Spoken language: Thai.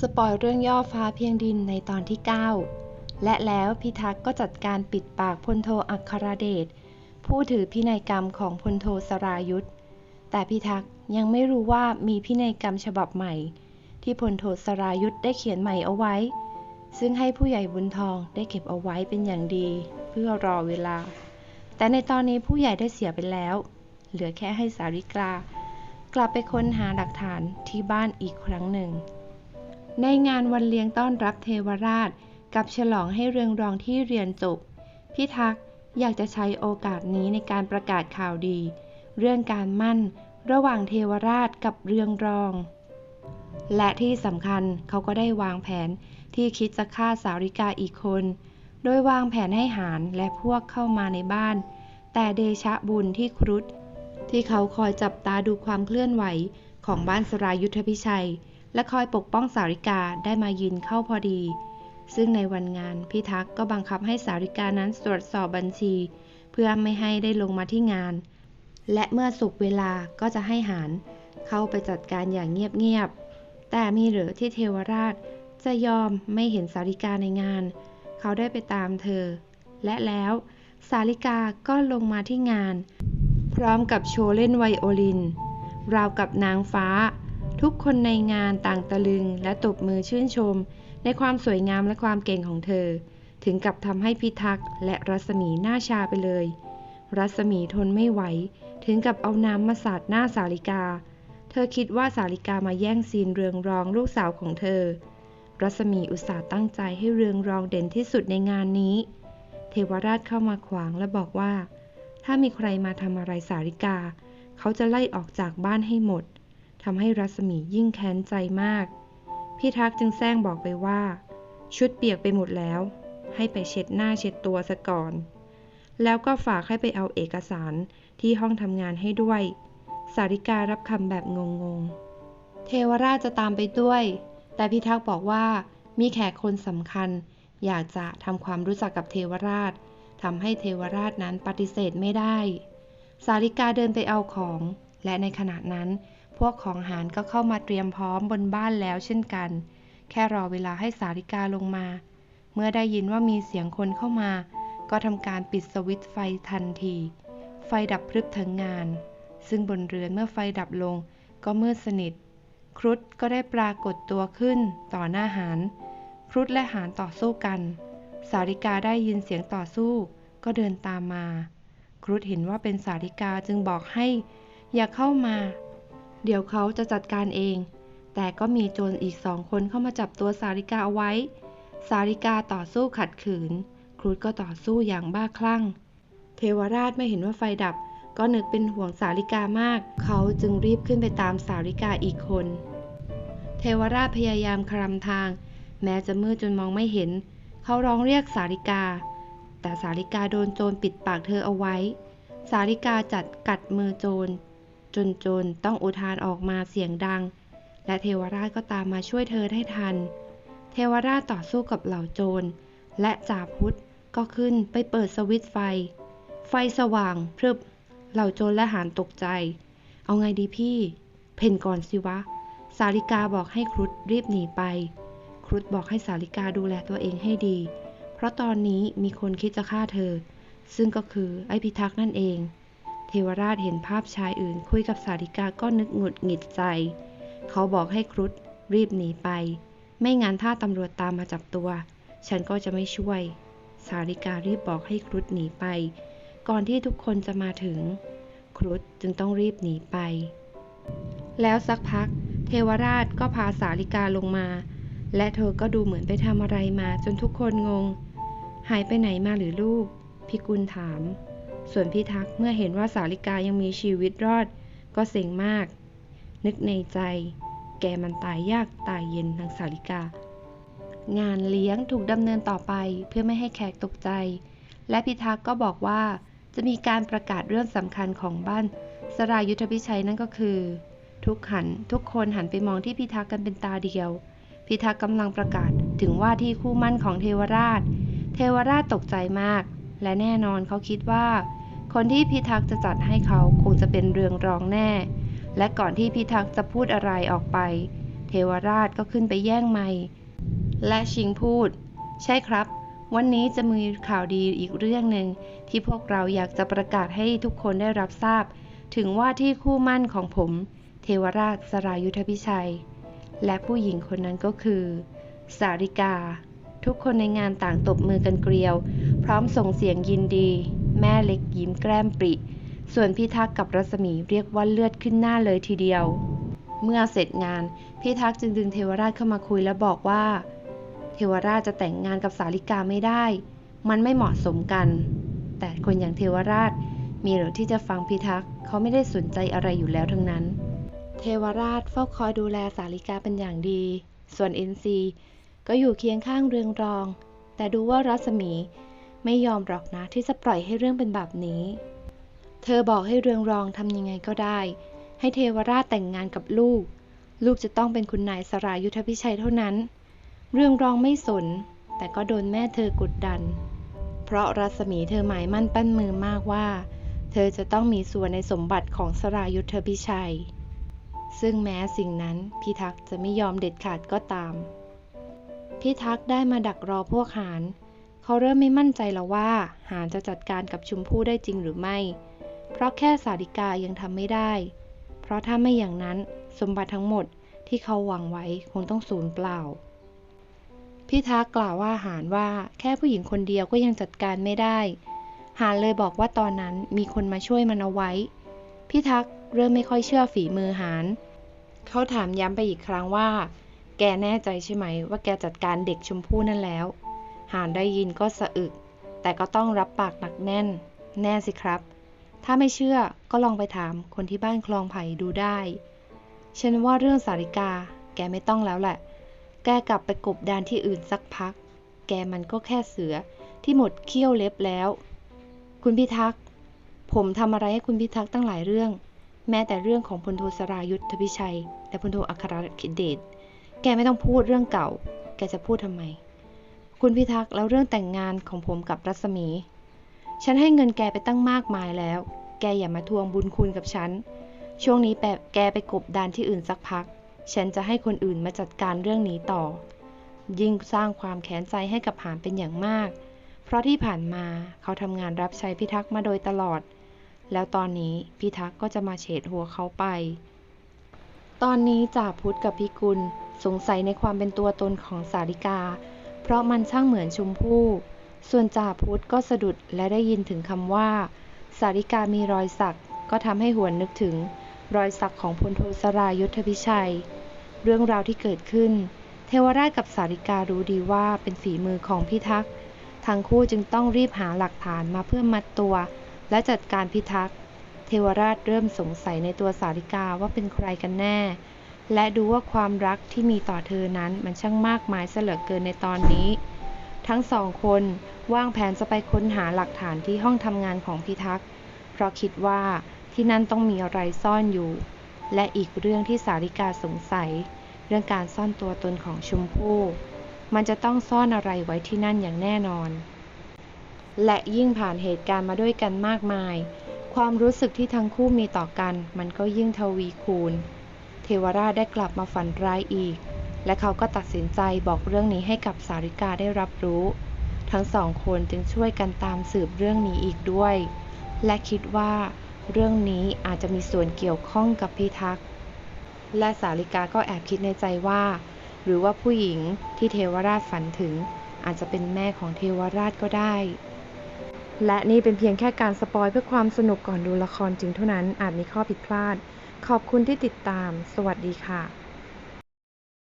สปอยเรื่องย่อฟ้าเพียงดินในตอนที่ 9 และแล้วพิทักษ์ก็จัดการปิดปากพลโทอัครเดชผู้ถือพินัยกรรมของพลโทสรายุทธแต่พิทักษ์ยังไม่รู้ว่ามีพินัยกรรมฉบับใหม่ ที่พลโทสรายุทธได้เขียนใหม่เอาไว้ ซึ่งให้ผู้ใหญ่บุญทองได้เก็บเอาไว้เป็นอย่างดี เพื่อรอเวลา แต่ในตอนนี้ผู้ใหญ่ได้เสียไปแล้ว เหลือแค่ให้สาริกากลับไปค้นหาหลักฐานที่บ้านอีกครั้งหนึ่ง ในงานวันเลี้ยงต้อนรับเทวราช กับฉลองให้เรืองรองที่เรียนจบ พิทักษ์อยากจะใช้โอกาสนี้ในการประกาศข่าวดี เรื่องการมั่นระหว่างเทวราชกับเรืองรอง และที่สำคัญเขาก็ได้วางแผนที่คิดจะฆ่าสาริกาอีกคน โดยวางแผนให้หารและพวกเข้ามาในบ้าน แต่เดชะบุญที่ครุฑที่เขาคอยจับตาดูความเคลื่อนไหวของบ้านสรายุทธพิชัย และคอยปกป้องสาริกาได้มายืนเข้าพอดี ซึ่งในวันงานพิทักษ์ก็บังคับให้สาริกานั้นตรวจสอบบัญชี เพื่อไม่ให้ได้ลงมาที่งาน และเมื่อสุกเวลาก็จะให้หารเข้าไปจัดการอย่างเงียบๆ แต่มีหรือที่เทวราชจะยอมไม่เห็นสาริกาในงาน เขาได้ไปตามเธอ และแล้วสาริกาก็ลงมาที่งาน พร้อมกับโชว์เล่นไวโอลิน ราวกับนางฟ้า ทุกคนในงานต่างตะลึงและตบมือชื่นชม ในความสวยงามและความเก่งของเธอ ถึงกับทำให้พิทักษ์และรัศมีหน้าชาไปเลย รัศมีทนไม่ไหว ถึงกับเอาน้ำมาสาดหน้าสาริกา เธอคิดว่าสาริกามาแย่งซีนเรืองรองลูกสาวของเธอ รัศมีอุตส่าห์ตั้งใจให้เรืองรองเด่นที่สุดในงานนี้ เทวราชเข้ามาขวางและบอกว่า ถ้ามีใครมาทำอะไรสาริกา เขาจะไล่ออกจากบ้านให้หมด ทำให้รัศมียิ่งแค้นใจมาก พี่ทักษ์จึงแซงบอกไปว่า ชุดเปียกไปหมดแล้ว ให้ไปเช็ดหน้าเช็ดตัวซะก่อน แล้วก็ฝากให้ไปเอาเอกสารที่ห้องทำงานให้ด้วย สาริการับคำแบบงงๆ เทวราชจะตามไปด้วย แต่พี่ทักษ์บอกว่ามีแขกคนสำคัญ อยากจะทำความรู้จักกับเทวราชทำให้เทวราชนั้นปฏิเสธไม่ได้ สาริกาเดินไปเอาของ และในขณะนั้น พวกของหารก็เข้ามาเตรียมพร้อมบนบ้านแล้วเช่นกัน แค่รอเวลาให้สาริกาลงมา เมื่อได้ยินว่ามีเสียงคนเข้ามา ก็ทำการปิดสวิตช์ไฟทันที ไฟดับพรึบทั้งงาน ซึ่งบนเรือนเมื่อไฟดับลงก็มืดสนิท ครุฑก็ได้ปรากฏตัวขึ้นต่อหน้าหาร ครุฑและหารต่อสู้กัน สาริกาได้ยินเสียงต่อสู้ ก็เดินตามมา ครุฑเห็นว่าเป็นสาริกาจึงบอกให้ อย่าเข้ามา เดี๋ยวเขาจะจัดการเอง แต่ก็มีโจรอีกสองคนเข้ามาจับตัวสาริกาเอาไว้ สาริกาต่อสู้ขัดขืน ครุฑก็ต่อสู้อย่างบ้าคลั่ง เทวราชไม่เห็นว่าไฟดับ ก็นึกเป็นห่วงสาริกามาก เขาจึงรีบขึ้นไปตามสาริกาอีกคน เทวราชพยายามคลำทาง แม้จะมืดจนมองไม่เห็น เขาร้องเรียกสาริกา แต่สาริกาโดนโจรปิดปากเธอเอาไว้สาริกาจัดกัดมือโจร จนจรต้องอุทานออกมาเสียงดัง และเทวราชก็ตามมาช่วยเธอได้ทัน เทวราชต่อสู้กับเหล่าโจร และจ่าพุทธก็ขึ้นไปเปิดสวิตไฟ ไฟสว่างพรึบ เหล่าโจรและหารตกใจ เอาไงดีพี่ เพ่นก่อนสิวะ สาริกาบอกให้ครุฑรีบหนีไป ครุฑบอกให้สาริกาดูแลตัวเองให้ดี เพราะตอนนี้มีคนคิดจะฆ่าเธอ ซึ่งก็คือไอพิทักษ์นั่นเอง เทวราชเห็นภาพชายอื่น คุยกับสาริกาก็นึกหงุดหงิดใจ เขาบอกให้ครุฑรีบหนีไป ไม่งั้นถ้าตำรวจตามมาจับตัว ฉันก็จะไม่ช่วย สาริการีบบอกให้ครุฑหนีไป ก่อนที่ทุกคนจะมาถึง ครุฑจึงต้องรีบหนีไป แล้วสักพัก เทวราชก็พาสาริกาลงมา และเธอก็ดูเหมือนไปทำอะไรมาจนทุกคนงง หายไปไหนมาหรือลูก พิกุลถาม ส่วนพิทักษ์เมื่อเห็นว่าสาริกายังมีชีวิตรอด ก็เซ็งมาก นึกในใจ แกมันตายยากตายเย็นทางสาริกา งานเลี้ยงถูกดำเนินต่อไปเพื่อไม่ให้แขกตกใจ และพิทักษ์ก็บอกว่าจะมีการประกาศเรื่องสำคัญของบ้าน สรายุทธพิชัยนั่นก็คือ ทุกหันทุกคนหันไปมองที่พิทักษ์กันเป็นตาเดียว พิทักษ์กำลังประกาศถึงว่าที่คู่มั่นของเทวราช เทวราชตกใจมาก และแน่นอนเขาคิดว่า คนที่พิทักษ์จะจัดให้เขาคงจะเป็นเรืองรองแน่ และก่อนที่พิทักษ์จะพูดอะไรออกไป เทวราชก็ขึ้นไปแย่งไมค์และชิงพูด ใช่ครับ วันนี้จะมีข่าวดีอีกเรื่องหนึ่งที่พวกเราอยากจะประกาศให้ทุกคนได้รับทราบ ถึงว่าที่คู่มั่นของผม เทวราชสรายุทธพิชัย และผู้หญิงคนนั้นก็คือ สาริกา ทุกคนในงานต่างตบมือกันเกลียว พร้อมส่งเสียงยินดี แม่เล็กยิ้มแกล้มปริ ส่วนพี่ทักษ์กับรัศมีเรียกว่าเลือดขึ้นหน้าเลยทีเดียว เมื่อเสร็จงาน พี่ทักษ์จึงดึงเทวราชเข้ามาคุยและบอกว่า เทวราชจะแต่งงานกับสาริกาไม่ได้ มันไม่เหมาะสมกัน แต่คนอย่างเทวราชมีหรือที่จะฟังพิทักษ์เขาไม่ได้สนใจอะไรอยู่แล้วทั้งนั้น เทวราชเฝ้าคอยดูแลสาริกาเป็นอย่างดี ส่วนอินทรีก็อยู่เคียงข้างเรืองรอง แต่ดูว่ารัศมี ไม่ยอมหรอกนะที่จะปล่อยให้เรื่องเป็นแบบนี้ เธอบอกให้เรืองรองทำยังไงก็ได้ ให้เทวราชแต่งงานกับลูก ลูกจะต้องเป็นคุณนายสรายุทธพิชัยเท่านั้น เรื่องรองไม่สน แต่ก็โดนแม่เธอกดดัน เพราะรัศมีเธอหมายมั่นปั้นมือมากว่า เธอจะต้องมีส่วนในสมบัติของสรายุทธพิชัย ซึ่งแม้สิ่งนั้นพิทักษ์จะไม่ยอมเด็ดขาดก็ตามพิทักษ์ได้มาดักรอพวกหาน เขาเริ่มไม่มั่นใจแล้วว่า หานจะจัดการกับชมพู่ได้จริงหรือไม่ เพราะแค่สาริกายังทำไม่ได้ เพราะถ้าไม่อย่างนั้นสมบัติทั้งหมดที่เขาหวังไว้คงต้องสูญเปล่าพิทักษ์กล่าวว่าหานว่าแค่ผู้หญิงคนเดียวก็ยังจัดการไม่ได้ หานเลยบอกว่าตอนนั้นมีคนมาช่วยมันเอาไว้พิทักษ์เริ่มไม่ค่อยเชื่อฝีมือหานเขาถามย้ำไปอีกครั้งว่า แกแน่ใจใช่ไหมว่าแกจัดการเด็กชมพู่นั่นแล้ว หานได้ยินก็สะอึก แต่ก็ต้องรับปากหนักแน่น แน่สิครับ ถ้าไม่เชื่อก็ลองไปถามคนที่บ้านคลองไผ่ดูได้ฉันว่าเรื่องสาริกา แกไม่ต้องแล้วแหละ แกกลับไปกบดานที่อื่นสักพัก แกมันก็แค่เสือที่หมดเขี้ยวเล็บแล้ว คุณพิทักษ์ ผมทำอะไรให้คุณพิทักษ์ตั้งหลายเรื่อง แม้แต่เรื่องของพลโทสรายุทธพิชัย และพลโทอัครเดช แกไม่ต้องพูดเรื่องเก่า แกจะพูดทำไม คุณพิทักษ์แล้วเรื่องแต่งงานของผมกับรัศมี ฉันให้เงินแกไปตั้งมากมายแล้ว แกอย่ามาทวงบุญคุณกับฉัน ช่วงนี้แปแกไปกบดานที่อื่นสักพัก ฉันจะให้คนอื่นมาจัดการเรื่องนี้ต่อ ยิ่งสร้างความแค้นใจให้กับหานเป็นอย่างมาก เพราะที่ผ่านมาเขาทำงานรับใช้พิทักษ์มาโดยตลอด แล้วตอนนี้พิทักษ์ก็จะมาเฉดหัวเขาไป ตอนนี้จ่าพุทธกับพิกุลสงสัยในความเป็นตัวตนของสาริกา เพราะมันช่างเหมือนชมพู่ ส่วนจ่าพุทธก็สะดุดและได้ยินถึงคำว่า สาริกามีรอยสัก ก็ทำให้หวนนึกถึง รอยสักของพลโทสรายุทธพิชัย เรื่องราวที่เกิดขึ้น เทวราชกับสาริการู้ดีว่าเป็นฝีมือของพิทักษ์ทั้งคู่จึงต้องรีบหาหลักฐานมาเพื่อมัดตัว และจัดการพิทักษ์เทวราชเริ่มสงสัยในตัวสาริกาว่าเป็นใครกันแน่ และดูว่าความรักที่มีต่อเธอนั้นมันช่างมากมายเสลือเกินในตอนนี้ ทั้งสองคนวางแผนจะไปค้นหาหลักฐานที่ห้องทำงานของพิทักษ์เพราะคิดว่าที่นั่นต้องมีอะไรซ่อนอยู่ และอีกเรื่องที่สาริกาสงสัย เรื่องการซ่อนตัวตนของชมพู่มันจะต้องซ่อนอะไรไว้ที่นั่นอย่างแน่นอน และยิ่งผ่านเหตุการณ์มาด้วยกันมากมาย ความรู้สึกที่ทั้งคู่มีต่อกัน มันก็ยิ่งทวีคูณ เทวราชได้กลับมาฝันร้ายอีก และเขาก็ตัดสินใจบอกเรื่องนี้ให้กับสาริกาได้รับรู้ ทั้งสองคนจึงช่วยกันตามสืบเรื่องนี้อีกด้วย และคิดว่า เรื่องนี้อาจจะมีส่วนเกี่ยวข้องกับพิทักษ์ และสาริกาก็แอบคิดในใจว่า หรือว่าผู้หญิงที่เทวราชฝันถึง อาจจะเป็นแม่ของเทวราชก็ได้และนี่เป็นเพียงแค่การสปอยเพื่อความสนุกก่อนดูละครจริงเท่านั้นอาจมีข้อผิดพลาด ขอบคุณที่ติดตาม สวัสดีค่ะ